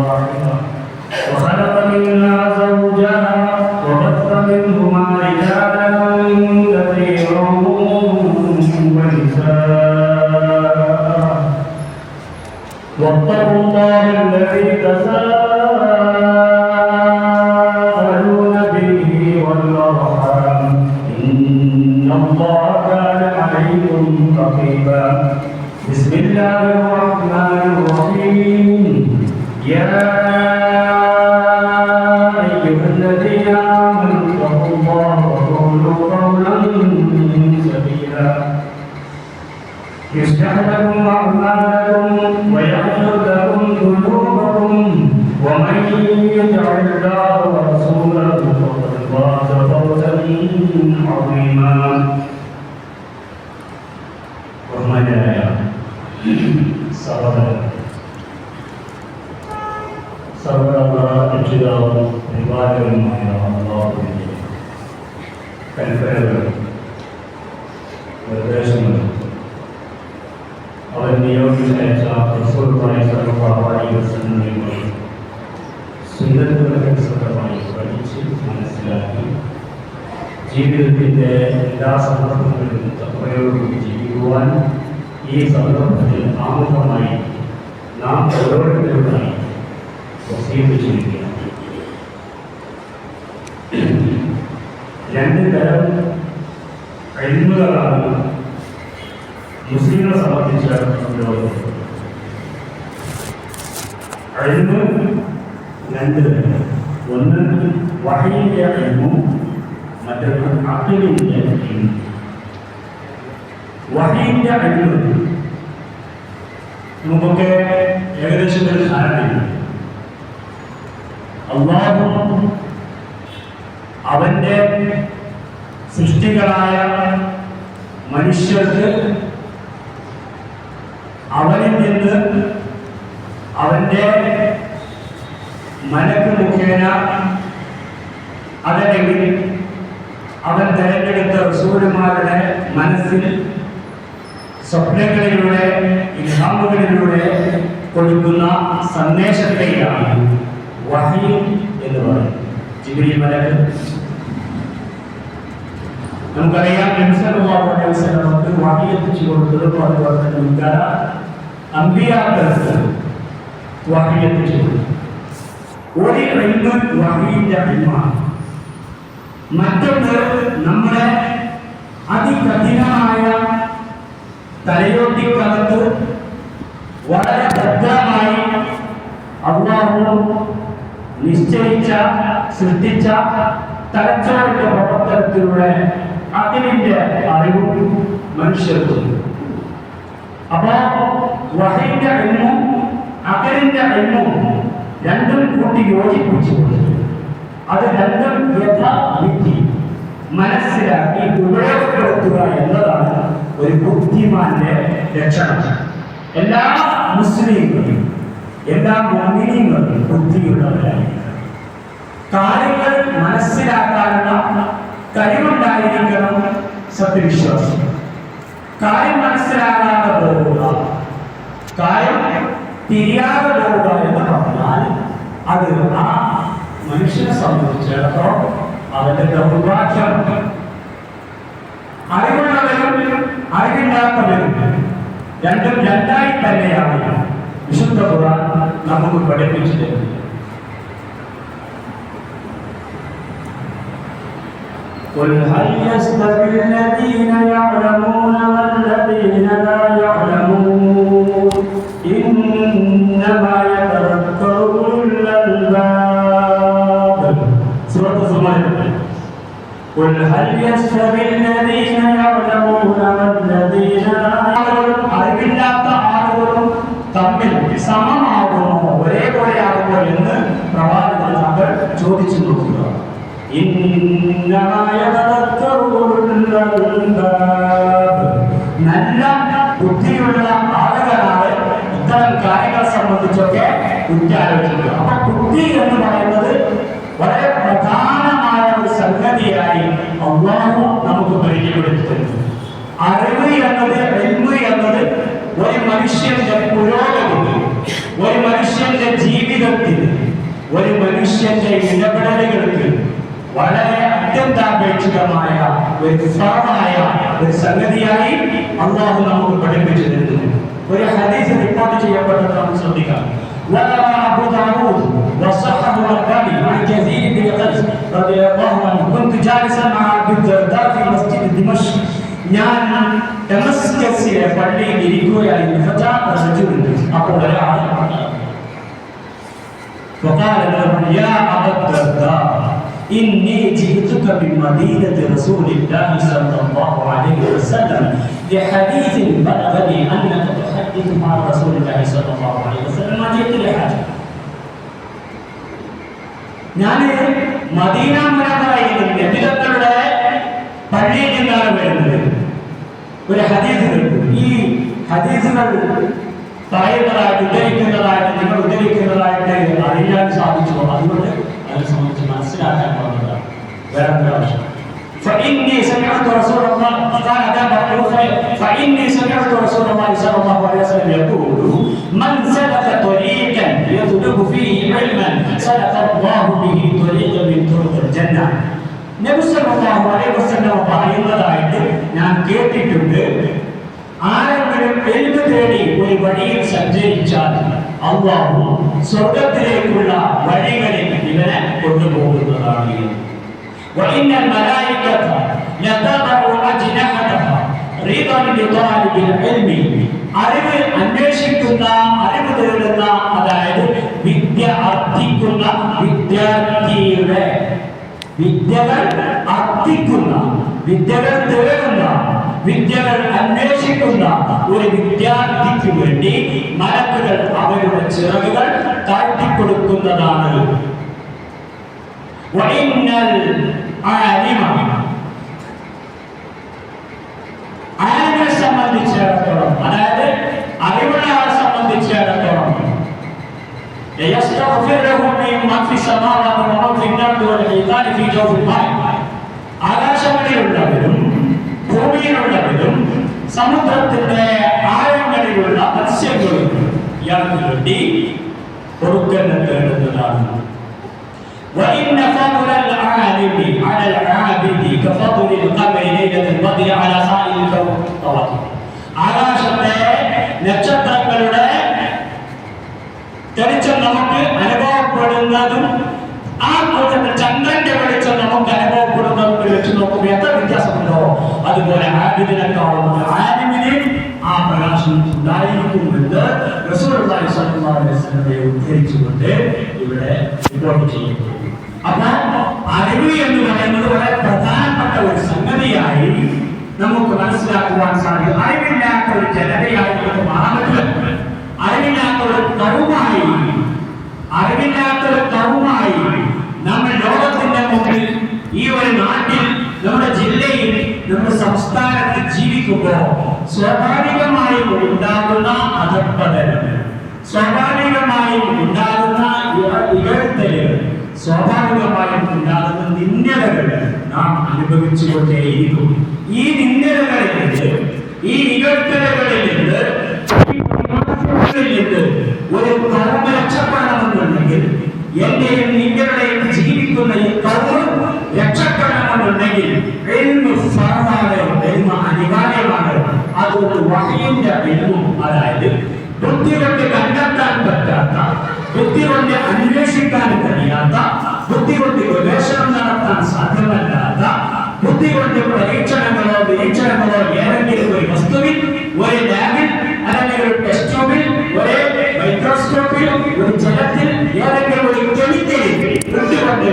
واحدة وخلق منها زوجها وبث منهما رجالا شيئا يسبح لكم أعمالكم ويغفر لكم ذنوبكم ومن يطع الله ورسوله فقد فاز فوزا عظيما. وهمنا سرورا سرورا ابتداء عباد الله الله கல்வி റസൂലുമായി സർവമായി വസനങ്ങളുമായി സുന്ദരമായി പഠിച്ച് മനസ്സിലാക്കി ജീവിതത്തിന്റെ എല്ലാ സന്ദർഭങ്ങളിലും തത്വയോടുകൂടി ജീവിക്കുവാൻ ഈ സന്ദർഭത്തിൽ ആമുഖമായി നാം ഓരോരുത്തരുമായി വസീകരിച്ചിരിക്കുകയാണ് രണ്ട് തരം കഴിവുകളാണ് മുസ്ലിങ്ങളെ സംബന്ധിച്ച് കഴിവ് രണ്ട് ഒന്ന് വഹയിന്റെ കഴിവും മറ്റൊന്ന് അഖിലിന്റെ കഴിവും വഹയിന്റെ കഴിവ് നമുക്കൊക്കെ ഏകദേശം ഒരു ധാരണയുണ്ട്. അള്ളാഹു അവന്റെ സൃഷ്ടികളായ മനുഷ്യർക്ക് അവനിൽ നിന്ന് അവന്റെ മനക്ക് മുഖേന അതല്ലെങ്കിൽ അവൻ തെരഞ്ഞെടുത്ത റസൂലുമാരുടെ മനസ്സിൽ സ്വപ്നങ്ങളിലൂടെ ഇൽഹാമുകളിലൂടെ കൊടുക്കുന്ന സന്ദേശത്തെയാണ് വഹി എന്ന് പറയുന്നത്. ജിബിരി മലക്ക് നമുക്കറിയാം നമുക്ക് വഹി എത്തിച്ചു കൊടുത്തതും അതുപോലെ തന്നെ മുൻകാല വഹി എത്തിച്ചു കൊടുത്തു ഒരു കഴിവ് വഹിയുടെ അഴിമാണ് മറ്റൊന്ന് നമ്മുടെ അതികഠിനമായ തലയോട്ടിക്കകത്ത് വളരെ ഭദ്രമായി അള്ളാഹു നിശ്ചയിച്ച സൃഷ്ടിച്ച തലച്ചോറിന്റെ പ്രവർത്തനത്തിലൂടെ അതിന്റെ അറിവും മനുഷ്യർക്കുണ്ട് അപ്പോ വഹയിന്റെ അഴിമും അകലിന്റെ അഴിമും രണ്ടും കൂട്ടി യോജിപ്പിച്ചു. അത് രണ്ടും യഥാവിധി. മനസ്സിലാക്കി ഉപയോഗപ്പെടുത്തുക എന്നതാണ് ഒരു ബുദ്ധിമാന്റെ ലക്ഷണം. എല്ലാ മുസ്ലിങ്ങളും എല്ലാ മോമിനിയങ്ങളും ബുദ്ധിയുള്ളവരായിരിക്കണം. കാര്യങ്ങൾ മനസ്സിലാക്കാനുള്ള കഴിവുണ്ടായിരിക്കണം സത്യവിശ്വാസം. കാര്യം മനസ്സിലാകാതെ പോകുക. കാര്യം തിരിയാതെ പോവുക എന്ന് പറഞ്ഞാൽ അത് ആ മനുഷ്യനെ സംബന്ധിച്ചിടത്തോളം അവന്റെ ദൗർഭാഗ്യം അറിവുള്ളവരും അറിവില്ലാത്തവരും രണ്ടും രണ്ടായി തന്നെയാണ് വിശുദ്ധ ഖുർആൻ നമുക്ക് പഠിപ്പിച്ചു തരുന്നത് قل هل يستوي الذين يعلمون والذين لا يعلمون قل هل يستوي الذين يعلمون والذين لا يعلمون അറിവില്ലാത്ത ആളുകളും തമ്മിൽ സമമാകുമോ ഒരേപോലെ ആകുമോ എന്ന് പ്രവാചകൻ താങ്കൾ ചോദിച്ചു നോക്കുക إنما يتذكر أولو الألباب നല്ല ബുദ്ധിയുള്ള ആളുകളാണ് ഇത്തരം കാര്യങ്ങളെ സംബന്ധിച്ചൊക്കെ ബുദ്ധി ആലോചിക്കുക അപ്പൊ ബുദ്ധി എന്ന് പറയുന്നത് ഒരു മനുഷ്യന്റെ ഇടപെടലുകൾക്ക് വളരെ അത്യന്താപേക്ഷിതമായ ഒരു ഫലമായ ഒരു സംഗതിയായി അള്ളാഹു നമുക്ക് പഠിപ്പിച്ചു തരുന്നു ഒരു ഹദീസ് റിപ്പോർട്ട് ചെയ്യപ്പെട്ടത് നാം ശ്രദ്ധിക്കാം ഞാൻ ഡമസ്കസിലെ പള്ളിയിൽ ഇരിക്കുകയായിരുന്നു അപ്പോൾ ഒരാൾ وقال له يا أبا الدرداء إني جئتك من مدينة رسول الله صلى الله عليه وسلم لحديث بلغني أنك تحدث مع رسول الله صلى الله عليه وسلم ما جئت لحاجة ഞാൻ മദീന മുനവറയിൽ നബിതങ്ങളുടെ പള്ളിയിൽ നിന്നാണ് വരുന്നത് ഒരു ഹദീസ് ഈ ഹദീസുകൾ പറയുന്നതായിട്ട് ഉദ്ധരിക്കുന്നതായിട്ട് നിങ്ങൾ ഉദ്ധരിക്കുന്നതായിട്ട് അറിയാൻ സാധിച്ചു അതുകൊണ്ട് അതിനെ സംബന്ധിച്ച് മനസ്സിലാക്കാൻ പറഞ്ഞതാണ് വേറെ എന്താ ആവശ്യം فإني سمعت رسول الله قال أبا بكر فإني سمعت رسول الله صلى الله عليه وسلم يقول من سلك طريقا يطلب فيه علما سلك الله به طريقا من طرق الجنة നബി സല്ലല്ലാഹു അലൈഹി വസല്ലം പറയുന്നതായിട്ട് ഞാൻ കേട്ടിട്ടുണ്ട് ആരെങ്കിലും എൽമ് തേടി ഒരു വഴിയിൽ സഞ്ചരിച്ചാൽ അള്ളാഹു സ്വർഗത്തിലേക്കുള്ള വഴികളിൽ ഇവനെ കൊണ്ടുപോകുന്നതാണ് وإن الملائكة لتضع أجنحتها رضا لطالب العلم അറിവ് അന്വേഷിക്കുന്ന അറിവ് തേടുന്ന അതായത് വിദ്യ അർത്ഥിക്കുന്ന വിദ്യാർത്ഥിയുടെ വിദ്യകൾ അർത്ഥിക്കുന്ന വിദ്യകൾ തേടുന്ന വിദ്യകൾ അന്വേഷിക്കുന്ന ഒരു വിദ്യാർത്ഥിക്ക് വേണ്ടി മലക്കുകൾ അവരുടെ ചിറകുകൾ താഴ്ത്തിക്കൊടുക്കുന്നതാണ് وإن العالم ആലിമിനെ സംബന്ധിച്ചിടത്തോളം അതായത് അറിവുള്ള ആളെ സംബന്ധിച്ചിടത്തോളം يستغفر له من في السماوات ومن في الارض والحيطان في جوف الماء ആകാശങ്ങളിലുള്ളവരും ഭൂമിയിലുള്ളവരും സമുദ്രത്തിന്റെ ആഴങ്ങളിലുള്ള മത്സ്യങ്ങളും ഇയാൾക്ക് വേണ്ടി കൊടുക്കുന്ന തേടുന്നതാണ് وإن فضل العالم على العابد كفضل القمر ليلة البدر على سائر الكواكب ആകാശത്തെ നക്ഷത്രങ്ങളുടെ തെളിച്ചം നമുക്ക് അനുഭവപ്പെടുന്നതും ആ കൂട്ടത്തിൽ ചന്ദ്രന്റെ വെളിച്ചം നമുക്ക് അനുഭവപ്പെടുന്നതും വെച്ച് നോക്കുമ്പോൾ എത്ര വ്യത്യാസമുണ്ടോ അതുപോലെ ആബിദിനെക്കാളും ആ പ്രകാശം ഉണ്ടായിരിക്കുമെന്ന് റസൂലുള്ളാഹി ഉദ്ധരിച്ചുകൊണ്ട് ഇവിടെ റിപ്പോർട്ട് ചെയ്യുന്നു. അപ്പോൾ അറിവ് എന്ന് പറയുന്നത് വളരെ പ്രധാനപ്പെട്ട ഒരു സംഗതിയായി നമുക്ക് മനസ്സിലാക്കുവാൻ സാധിക്കും. അറിവില്ലാത്ത ഒരു ജനതയായി നമുക്ക് അറിവില്ലാത്ത ഒരു അറിവില്ലാത്ത ഒരു നമ്മൾ ലോകത്തിന്റെ മുമ്പിൽ ഈ ഒരു നാട്ടിൽ നമ്മുടെ നമ്മുടെ സംസ്ഥാനത്ത് ജീവിക്കുമ്പോൾ സ്വാഭാവികമായും ഉണ്ടാകുന്ന അധപ്പതനം സ്വാഭാവികമായും ഉണ്ടാകുന്ന ഇകഴ്ത്തലുകൾ സ്വാഭാവികമായും ഉണ്ടാകുന്ന നിന്ദകൾ നാം അനുഭവിച്ചുകൊണ്ടേയിരിക്കും. ഈ നിന്ദകളിൽ നിന്ന് ഈ ഇകഴ്ത്തലുകളിൽ നിന്ന് നിന്ന് ഒരു കർമ്മ രക്ഷപ്പെടണമെന്നുണ്ടെങ്കിൽ എന്റെയും നിങ്ങളുടെയും ജീവിക്കുന്ന ഈ കർമ്മം രക്ഷപ്പെടണമെന്നുണ്ടെങ്കിൽ അതുകൊണ്ട് വഹയിന്റെ അറിവും അതായത് ബുദ്ധി കൊണ്ട് കണ്ടെത്താൻ പറ്റാത്ത ബുദ്ധി കൊണ്ട് അന്വേഷിക്കാൻ കഴിയാത്ത ബുദ്ധി കൊണ്ട് ഗവേഷണം നടത്താൻ സാധ്യമല്ലാത്ത ബുദ്ധി കൊണ്ട് പരീക്ഷണങ്ങളോ നിരീക്ഷണങ്ങളോ ഏതെങ്കിലും ഒരു വസ്തുവിൽ ഒരു ലാബിൽ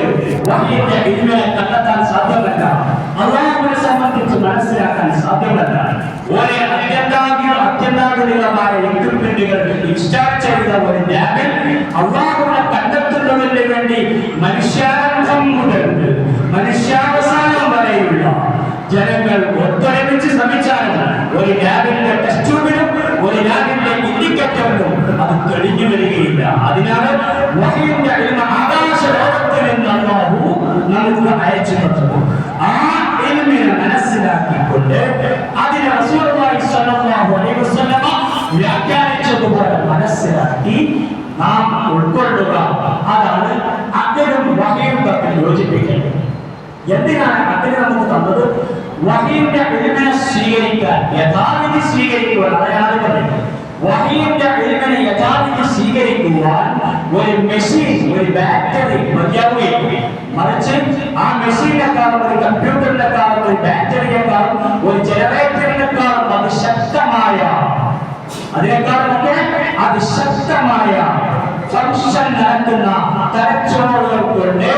കൊണ്ട് വഹിയുടെ ഇൽമിനെ കണ്ടെത്താൻ സാധ്യമല്ല. അള്ളാഹുവിനെ സംബന്ധിച്ച് മനസ്സിലാക്കാൻ സാധ്യമല്ല. ഒരു അത്യന്താംഗിക അത്യന്താധുനികമായ എക്വിപ്മെന്റുകൾ ഇൻസ്റ്റാൾ ചെയ്ത ഒരു ലാബിൽ അള്ളാഹുവിനെ കണ്ടെത്തുന്നതിന് വേണ്ടി മനുഷ്യാരംഭം മുതൽ ജനങ്ങൾ ഒത്തൊരുമിച്ച് ശ്രമിച്ചാലും ഒരു ലാബിന്റെ ടെസ്റ്റ് ഒരു ലാബിന്റെ ഇൻഡിക്കേറ്ററിലും അത് തെളിഞ്ഞു വരികയില്ല. അതിനാൽ വഹീന്റെ അഴിമ ആകാശ ലോകത്തിൽ നമുക്ക് അയച്ചു തന്നു ആ എൽമിനെ മനസ്സിലാക്കിക്കൊണ്ട് അതിനെ റസൂലുള്ളാഹി സ്വല്ലല്ലാഹു അലൈഹി വസല്ലമ വ്യാഖ്യാനിച്ചതുപോലെ മനസ്സിലാക്കി നാം ഉൾക്കൊള്ളുക. അതാണ് അദ്ദേഹം വഹീം തമ്മിൽ യോജിപ്പിക്കേണ്ടത് എന്തിനാണ് അദ്ദേഹം നമുക്ക് തന്നത്? വഹീന്റെ എൽമിനെ സ്വീകരിക്കാൻ യഥാവിധി സ്വീകരിക്കുവാൻ അതായത് പറയുന്നത് വഹീന്റെ ഇൽമിനെ യഥാവിധി സ്വീകരിക്കുവാൻ ഒരു മെഷീൻ ഒരു ബാറ്ററി മതിയാവുകയും മറിച്ച് ആ മെഷീനെക്കാളും ഒരു കമ്പ്യൂട്ടറിനെക്കാളും ഒരു ബാറ്ററിയെക്കാളും ഒരു ജനറേറ്ററിനെക്കാളും അതിശക്തമായ അതിനേക്കാളൊക്കെ അതിശക്തമായ ഫംഗ്ഷൻ നടക്കുന്ന തലച്ചോറുകൾ കൊണ്ട്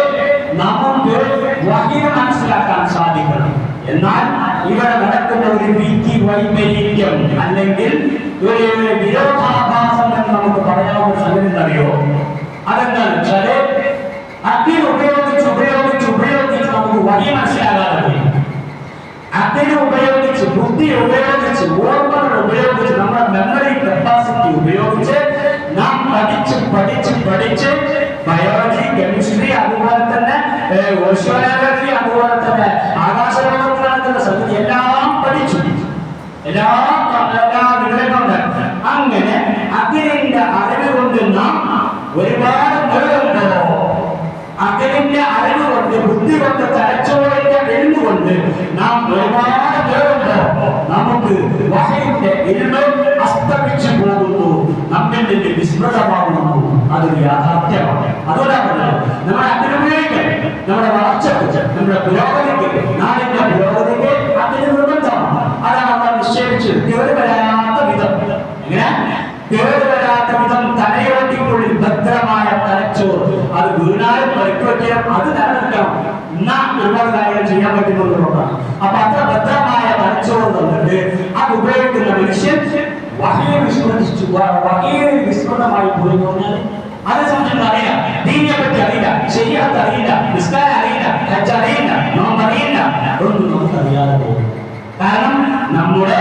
നമുക്ക് വഹിന മനസ്സിലാക്കാൻ സാധിക്കണം. എന്നാൽ ഇവിടെ നടക്കുന്ന ഒരു വീക്കി വൈപരീത്യം അല്ലെങ്കിൽ ഒരു വിരോധാഭാസം എന്ന് നമുക്ക് പറയാവുന്ന സംഗതി അറിയോ അതെന്താണ്? വെച്ചാൽ അഗ്നി ഉപയോഗിച്ച് ഉപയോഗിച്ച് ഉപയോഗിച്ച് നമുക്ക് വഴി മനസ്സിലാകാതെ പോയി. അതിനെ ഉപയോഗിച്ച് ബുദ്ധി ഉപയോഗിച്ച് ഓർമ്മകൾ ഉപയോഗിച്ച് നമ്മുടെ മെമ്മറി കപ്പാസിറ്റി ഉപയോഗിച്ച് നാം പഠിച്ച് പഠിച്ച് പഠിച്ച് ബയോളജി കെമിസ്ട്രി അതുപോലെ ഓഷ്യോഗ്രാഫി അതുപോലെ സംഗതി എല്ലാം പഠിച്ചു എല്ലാം എല്ലാ വിവരങ്ങളുണ്ട് അങ്ങനെ അഗ്നിന്റെ അറിവ് കൊണ്ട് ഒരുപാട് നേടുമ്പോ അഗ്നിന്റെ അറിവ് കൊണ്ട് ബുദ്ധി കൊണ്ട് തലച്ചോറിന്റെ എഴുതുകൊണ്ട് കൊണ്ട് നാം ഒരുപാട് കേറുമ്പോ നമുക്ക് വഹയുടെ എഴുതും അസ്തമിച്ചു പോകുന്നു. നമ്മിൽ വിസ്മൃതമാകുന്നു. അതൊരു യാഥാർത്ഥ്യമാണ്. അതുകൊണ്ടാണ് നമ്മൾ അഗ്നി ഉപയോഗിക്കണം നമ്മുടെ വളർച്ചയ്ക്ക് നമ്മുടെ പുരോഗതിക്ക് നാടിന്റെ പുരോഗതിക്ക് അതിന് നിർബന്ധമാണ് അതാണ് നമ്മൾ നിശ്ചയിച്ച് കേട് വരാത്ത വിധം. എങ്ങനെ? കേറി വരാത്ത വിധം തലയോട്ടിക്കുള്ളിൽ ഭദ്രമായ തലച്ചോറ്. അത് വീണാലും പരിക്കുവയ്ക്കാം അത് നിലനിൽക്കണം എന്നാ കാര്യങ്ങൾ ചെയ്യാൻ പറ്റുമെന്നുള്ളതാണ് അപ്പൊ അത്ര ഭദ്രമായ തലച്ചോറ് തന്നിട്ട് അത് ഉപയോഗിക്കുന്ന മനുഷ്യൻ വഹയെ വിസ്മരിച്ചു വഹയെ വിസ്മൃതമായി പോയി അതേ സംബന്ധിച്ച് അറിയില്ല ദീനിയെ പറ്റി അറിയില്ല. ശരിയാത്ത അറിയില്ല. കാരണം നമ്മുടെ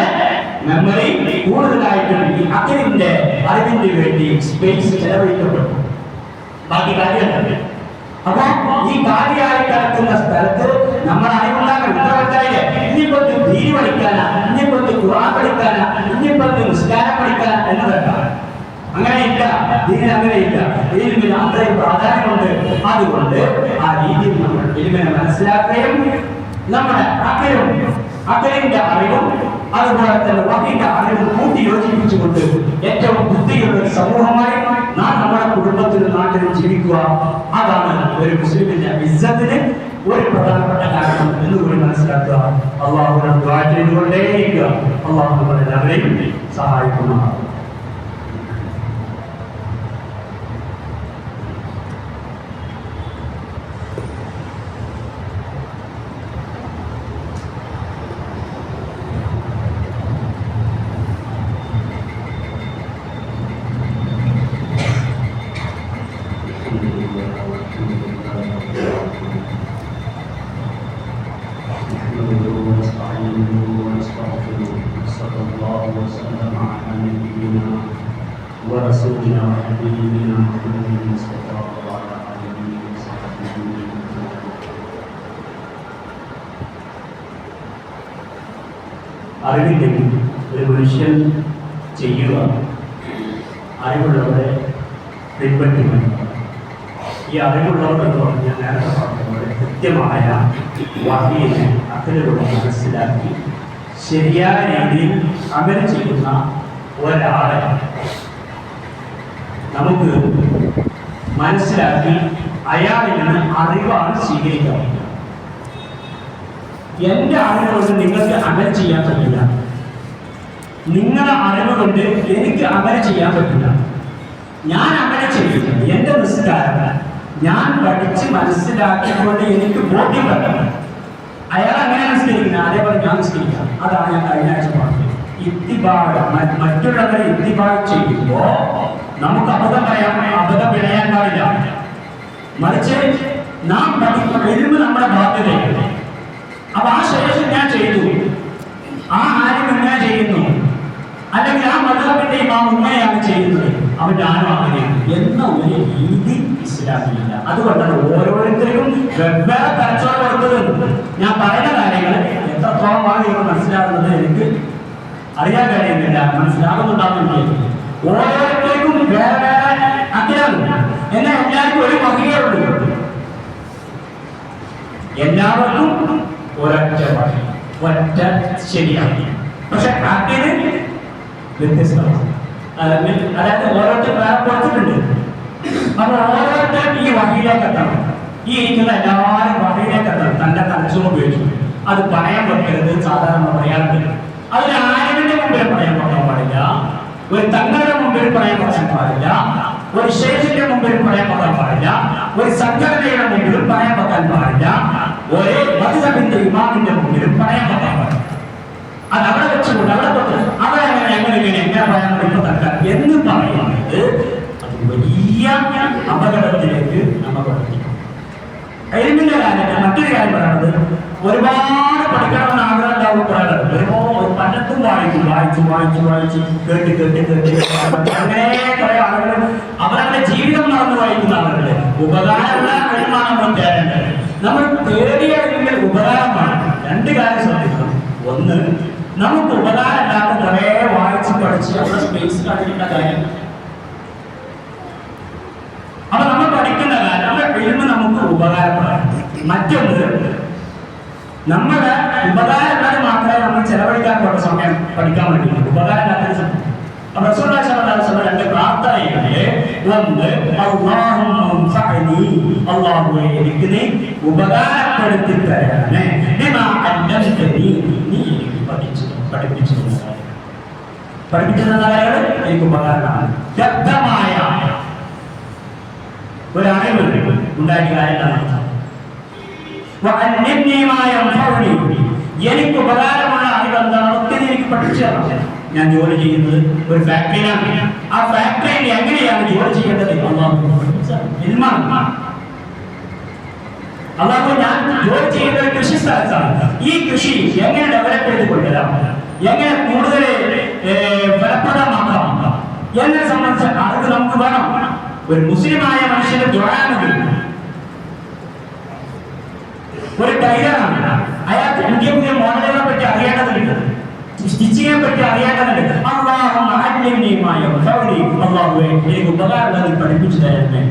മെമ്മറി കൂടുതലായിട്ടും ഈ അഖിലിന്റെ അറിവിന് വേണ്ടി സ്പേസ് ചെലവഴിക്കപ്പെട്ടു. ബാക്കി കാര്യങ്ങൾ അപ്പൊ ഈ കാര്യമായി കിടക്കുന്ന സ്ഥലത്ത് നമ്മൾ അറിവുണ്ടാക്കാൻ ഉത്തരവാദിത്തമില്ലേ ഇനിയിപ്പോ ഇത് ദീനി പഠിക്കാനാ ഇനിയിപ്പോ ഇത് ഖുർആൻ പഠിക്കാനാ ഇനിയിപ്പോ നിസ്കാരം പഠിക്കാനാ എന്നതല്ല അങ്ങനെ ഇല്ല ദീനിൽ അങ്ങനെ ഇല്ല ഇതിന് അത്രയും പ്രാധാന്യമുണ്ട്. അതുകൊണ്ട് ആ രീതിയിൽ നമ്മൾ ഇതിനെ മനസ്സിലാക്കുകയും നമ്മുടെ അക്കലും അക്കലിന്റെ അറിവും അതുപോലെ തന്നെ വഹിന്റെ അറിവും കൂട്ടി യോജിപ്പിച്ചുകൊണ്ട് ഏറ്റവും ബുദ്ധിയുള്ള ഒരു സമൂഹമായി നാം നമ്മുടെ കുടുംബത്തിലും നാട്ടിലും ജീവിക്കുക. അതാണ് ഒരു മുസ്ലിമിന്റെ ഇസ്സത്തിന് ഒരു പ്രധാനപ്പെട്ട കാരണം എന്ന് കൂടി മനസ്സിലാക്കുക. അള്ളാഹുവിനെ ദ്വാ ചെയ്തുകൊണ്ടേയിരിക്കുക. അള്ളാഹു നമ്മളെല്ലാവരെയും സഹായിക്കുന്നതാണ് അറിവില്ലെങ്കിൽ ഒരു മനുഷ്യൻ ചെയ്യുക അറിവുള്ളവരെ പിൻപറ്റുക. ഈ അറിവുള്ളവർ എന്ന് പറഞ്ഞാൽ നേരത്തെ പറഞ്ഞതുപോലെ കൃത്യമായ വഹിയെ അത്തരത്തിലുള്ള മനസ്സിലാക്കി ശരിയായ രീതിയിൽ അമൽ ചെയ്യുന്ന ഒരാളെ നമുക്ക് മനസ്സിലാക്കി അയാളിൽ നിന്ന് അറിവാണ് സ്വീകരിക്കാൻ പറ്റുക എന്റെ അറിവ് കൊണ്ട് നിങ്ങൾക്ക് അമൽ ചെയ്യാൻ പറ്റില്ല. നിങ്ങളുടെ അറിവ് കൊണ്ട് എനിക്ക് അകലെ ചെയ്യാൻ പറ്റില്ല. ഞാൻ അകലെ ചെയ്യില്ല. എന്റെ നിസ്കാരം ഞാൻ പഠിച്ച് മനസ്സിലാക്കിക്കൊണ്ട് എനിക്ക് ബോധ്യപ്പെട്ടത് അയാൾ അങ്ങനെ നിസ്കരിക്കുന്നത് അതേപോലെ ഞാൻ നിസ്കരിക്കാം. അതാണ് ഞാൻ കഴിഞ്ഞ ആഴ്ച പറഞ്ഞത്. ഇത്തിബാട് മ- മറ്റുള്ളവരെ ഇത്തിബാട് ചെയ്യുമ്പോ നമുക്ക് അബദ്ധം പറയാൻ അബദ്ധം വിളയാൻ പാടില്ല. മറിച്ച് നാം പഠിക്കുന്ന എഴുമ്പ് നമ്മുടെ ബാധ്യതയാണ്. അപ്പൊ ആ ശേഷം ഞാൻ ചെയ്തു. ആ ആരും ഞാൻ ചെയ്യുന്നു. അല്ലെങ്കിൽ ആ മതത്തിന്റെ ആ ഉമ്മയാണ് ചെയ്യുന്നത്. അവന്റെ ആരും അങ്ങനെയാണ്. എന്ന ഒരു രീതി ഇസ്ലാമിലില്ല. അതുകൊണ്ടാണ് ഓരോരുത്തരും വെവ്വേറെ തലച്ചോറ് കൊടുത്തത്. ഞാൻ പറയുന്ന കാര്യങ്ങൾ എത്രത്തോളമാണ് നിങ്ങൾ മനസ്സിലാകുന്നത് എനിക്ക് അറിയാൻ കഴിയുന്നില്ല. മനസ്സിലാകുന്നുണ്ടാവുന്നില്ല ഓരോരുത്തർക്കും വേറെ വേറെ അഗ്രഹം. എന്നാൽ എല്ലാവർക്കും ഒരു വകയേ ഉള്ളൂ. എന്നെ എല്ലാവർക്കും ഒരൊറ്റ വഴി ഒറ്റ ശരിയാണ് പക്ഷെ കാട്ടിന് വ്യത്യസ്തമാണ്. അതായത് ഓരോരുത്തർ കൊടുത്തിട്ടുണ്ട്. അപ്പൊ ഓരോരുത്തരും ഈ വഴിയിലേക്ക് എത്തണം. ഈ ഇരിക്കുന്ന എല്ലാവരും വഴിയിലേക്ക് എത്തണം. തന്റെ തലച്ചോറ് ഉപയോഗിച്ചു. അത് പറയാൻ പറ്റരുത്. സാധാരണ പറയാറുണ്ട്. ആരുടെ മുമ്പിൽ പറയാൻ പറ്റാൻ പാടില്ല. ഒരു തങ്ങളുടെ മുമ്പിൽ പറയാൻ പറ്റാൻ പാടില്ല. ഒരു ശേഷിന്റെ മുമ്പിൽ പറയാൻ പറ്റാൻ പാടില്ല. ഒരു സംഘടനയുടെ മുമ്പിലും പറയാൻ പറ്റാൻ പാടില്ല. ഒരു മധുരവിന്റെ ഇമാമിന്റെ മുമ്പിലും പറയാൻ അത് അവിടെ വെച്ചുകൊണ്ട് അവിടെ തൊട്ട് അവിടെ അങ്ങനെ എങ്ങനെ ഇങ്ങനെ എങ്ങനെ പറയാൻ ഇപ്പൊ എന്ന് പറയുന്നത് അത് വലിയ അപകടത്തിലേക്ക് നമ്മൾ പഠിക്കും കഴിവിന്റെ കാര്യം മറ്റൊരു കാര്യം പറയുന്നത് ഒരുപാട് പറയാനുള്ളത് വായിക്കും വായിച്ചു വായിച്ചു വായിച്ചു. കേട്ട് കേട്ട് കേട്ട് അങ്ങനെ ആളുകൾ അവരുടെ ജീവിതം നടന്ന് വായിക്കുന്ന ആളുകളെ. ഉപകാരമുള്ള കഴിവാണ് നമ്മൾ തേടേണ്ടത് നമ്മൾ തേടിയ ഉപകാരമാണ് രണ്ട് കാര്യം ശ്രദ്ധിക്കണം. ഒന്ന് നമുക്ക് ഉപകാരമില്ലാത്ത കുറെ വായിച്ച് പഠിച്ച് നമ്മുടെ സ്പേസ് കാണിക്കേണ്ട കാര്യം. അപ്പൊ നമ്മൾ പഠിക്കുന്ന കാര്യം നമ്മുടെ കഴിവ് നമുക്ക് ഉപകാരപ്പെടാം മറ്റൊന്ന് നമ്മുടെ മാത്രമേ നമ്മൾ ചെലവഴിക്കാൻ പോകുന്ന സമയം പഠിക്കാൻ വേണ്ടി ഉപകാരമില്ലാത്ത അപ്പൊ അലൈഹി വസല്ലം രണ്ട് പ്രാർത്ഥനയിലെ ഒന്ന് അല്ലാഹുവേ എനിക്ക് നീ ഉപകാരപ്പെടുത്തി ബിമാ അല്ലംതനി നീ എനിക്ക് പഠിച്ചു പഠിപ്പിച്ചു പഠിപ്പിച്ചു തന്ന കാര്യങ്ങൾ എനിക്ക് ഉപകാരമാണ്. വ്യക്തമായ ഒരു അറിവ് ഉണ്ടാക്കിയ യൻഫഉനി. എനിക്ക് അറിവ് എന്താണോ? ഒത്തിരി എനിക്ക് പഠിച്ചു തരണം. ഞാൻ ജോലി ചെയ്യുന്നത് ഒരു ഫാക്ടറിയിലാണ്. ആ ഫാക്ടറിയിൽ എങ്ങനെയാണ് ജോലി ചെയ്യേണ്ടത്. ഇൽമാണ്. ഞാൻ ജോലി ചെയ്യുന്ന ഒരു കൃഷി സ്ഥലത്താണ്. ഈ കൃഷി എങ്ങനെ ഡെവലപ്പ് ചെയ്ത് കൊണ്ടുവരാം? എങ്ങനെ കൂടുതൽ ഫലപ്രദമാക്കാം എന്നെ സംബന്ധിച്ച അറിവ് നമുക്ക് വേണം. ഒരു മുസ്ലിമായ മനുഷ്യന്റെ ദ്വാരാണത് ഒരു ടൈലറാണ്. അയാൾക്ക് പുതിയ പുതിയ മോഡലുകളെ പറ്റി അറിയേണ്ടതുണ്ട്. സ്റ്റിച്ചിങ്ങിനെ പറ്റി അറിയേണ്ടതുണ്ട്. യൻഫഉനി. അള്ളാഹുവേ എനിക്ക് ഉപകാരമുള്ളത് പഠിപ്പിച്ചു തരണേ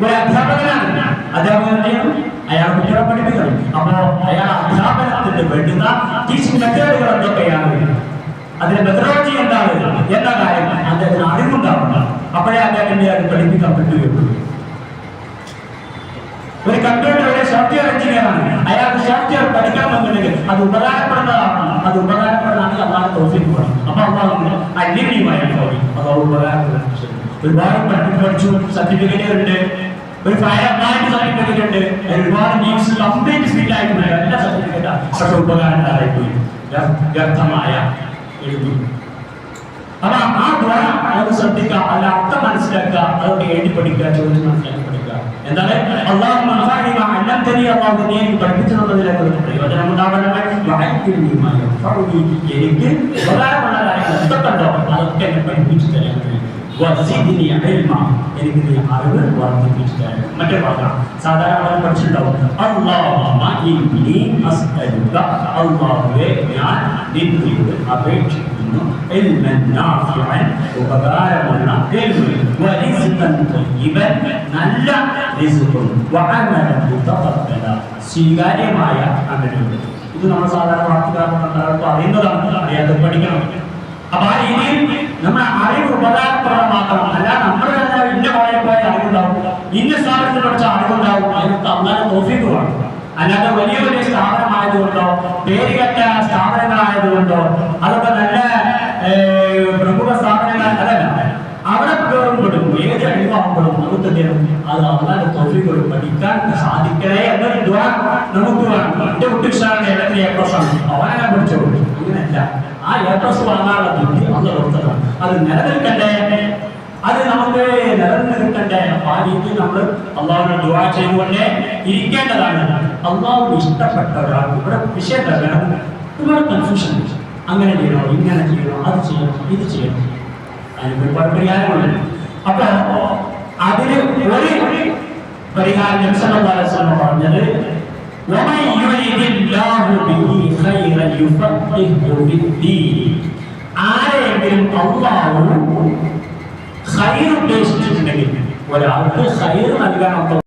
ഒരു അധ്യാപകനാണ് ചെയ്യണം? അയാൾ കുട്ടികളെ പഠിപ്പിക്കണം. അപ്പോ അയാൾ അധ്യാപനത്തിന് വേണ്ടുന്ന ടീച്ചിങ് മെത്തേഡുകൾ എന്തൊക്കെയാണ്? അതിന്റെ മെത്തഡോളജി എന്താണ്? എന്ന കാര്യം? അദ്ദേഹത്തിന് അറിവുണ്ടാവണം. അപ്പോഴേ അദ്ദേഹത്തിന്റെ അത് പഠിപ്പിക്കാൻ പറ്റുകയുള്ളൂ. ഒരു കമ്പ്യൂട്ടറിലെ സോഫ്റ്റ്വെയർ എഞ്ചിനീയർ ആണ്. അയാൾക്ക് സോഫ്റ്റ്വെയർ പഠിക്കണമെന്നുണ്ടെങ്കിൽ അത് ഉപകാരപ്പെടുന്നതാണ് അത് ഉപകാരപ്പെടുന്നതാണ് അള്ളാഹ് തോഫിക്ക് പോകണം അപ്പൊ അള്ളാഹ് അന്യമായി തോന്നി അത് ഉപകാരപ്പെടുന്ന ഒരുപാട് പഠിച്ചു. സർട്ടിഫിക്കറ്റുകൾ ഉണ്ട്. ഒരു ഫയർ അപ്ലൈൻഡ് സർട്ടിഫിക്കറ്റ് ഉണ്ട്. ഒരുപാട് ന്യൂസ് കംപ്ലീറ്റ് സ്പീഡ് ആയിട്ടുണ്ട് എല്ലാ സർട്ടിഫിക്കറ്റാണ് പക്ഷെ ഉപകാരമില്ലാതായി പോയി വ്യർത്ഥമായ എഴുതി. അപ്പൊ ആ ദ്വാരം അത് ശ്രദ്ധിക്കുക അതിന്റെ അർത്ഥം മനസ്സിലാക്കുക. അതൊക്കെ എഴുതി പഠിക്കുക ചോദിച്ച് മനസ്സിലാക്കി പഠിക്കുക. എന്താണ്? അള്ളാഹു മൻഫഅനി മാ അല്ലംതനി അള്ളാഹു നീ എനിക്ക് പഠിപ്പിച്ചു തന്നതിലേക്ക് പ്രയോജനം ഉണ്ടാവണമേ വഅൽലിംനി മാ യൻഫഉനി. എനിക്ക് ഉപകാരമുള്ള കാര്യങ്ങൾ എന്തൊക്കെയുണ്ടോ അതൊക്കെ എന്നെ പഠിപ്പിച്ചു തരണമേ വസിദ്നി ഇൽമ. എനിക്ക് നീ അറിവ് വർദ്ധിപ്പിച്ചു തരണം മറ്റേ പറഞ്ഞ സാധാരണ നമ്മൾ പഠിച്ചിട്ടുണ്ടാവും. അല്ലാഹുമ്മ ഇന്നി അസ്അലുക. അല്ലാഹുവേ ഞാൻ നിന്നോട് അപേക്ഷിക്കുന്നു. ഇൽമൻ نافعا ഉപകാരമുള്ള നല്ല മുതഖബ്ബല സ്വീകാര്യമായ അമലുകൾ. ഇത് നമ്മൾ സാധാരണ പ്രാർത്ഥിക്കാറുണ്ട് അറിയുന്നതാണ് അറിയാതെ പഠിക്കണം. അപ്പൊ ആ രീതിയിൽ നമ്മുടെ അറിവ് ഉപകാരപ്രദമാക്കണം അല്ല നമ്മുടെ തന്നെ ഇന്ന കോളേജിൽ പോയ അറിവുണ്ടാവും. ഇന്ന സ്ഥാപനത്തിൽ പഠിച്ച അറിവുണ്ടാവും. അതിന് അന്നാലും തോഫീക്ക് വേണം. അല്ലാതെ വലിയ വലിയ സ്ഥാപനമായതുകൊണ്ടോ പേരുകെട്ട സ്ഥാപനങ്ങളായതുകൊണ്ടോ അതൊക്കെ നല്ല ഏർ, പ്രമുഖ സ്ഥാപനങ്ങൾ അതല്ല അവിടെ കയറുമ്പോഴും ഏത് അഴിവാകുമ്പോഴും നമുക്ക് എന്ത് ചെയ്യണം അത് അള്ളാന്റെ തോഫികൾ പഠിക്കാൻ സാധിക്കണേ എന്നൊരു ദ്വാ നമുക്ക് വേണം. എന്റെ കുട്ടി ഉഷാറിന്റെ ഇടത്തിൽ എ പ്ലസ് ആണ്. അവനെ ഞാൻ പഠിച്ചോളൂ അങ്ങനെയല്ല. ആ എ പ്ലസ് വാങ്ങാനുള്ള ബുദ്ധി അന്ന് കൊടുത്തതാണ്. അത് നിലനിൽക്കണ്ടേ? അത് നമുക്ക് നിലനിൽക്കണ്ടേ? അപ്പൊ ആ രീതിയിൽ നമ്മൾ അള്ളാഹുവിനെ ദുവാ ചെയ്തുകൊണ്ടേ ഇരിക്കേണ്ടതാണ്. അള്ളാഹു ഇഷ്ടപ്പെട്ട ഒരാൾ. ഇവിടെ വിഷയം തന്നെ ഒരുപാട് കൺഫ്യൂഷൻ അങ്ങനെ ചെയ്യണോ ഇങ്ങനെ ചെയ്യണോ അത് ചെയ്യണം ഇത് ചെയ്യണം അതിന് ഒരുപാട് പരിഹാരങ്ങളുണ്ട് അപ്പൊ അതിന് ഒരു പരിഹാരം നബിസല്ലല്ലാഹു പറഞ്ഞത് ومن يريد الله به خيرا يفقهه في الدين ആരെങ്കിലും അള്ളാഹു ഖൈർ ഉദ്ദേശിച്ചിട്ടുണ്ടെങ്കിൽ ഒരാൾക്ക് ഖൈർ നൽകാൻ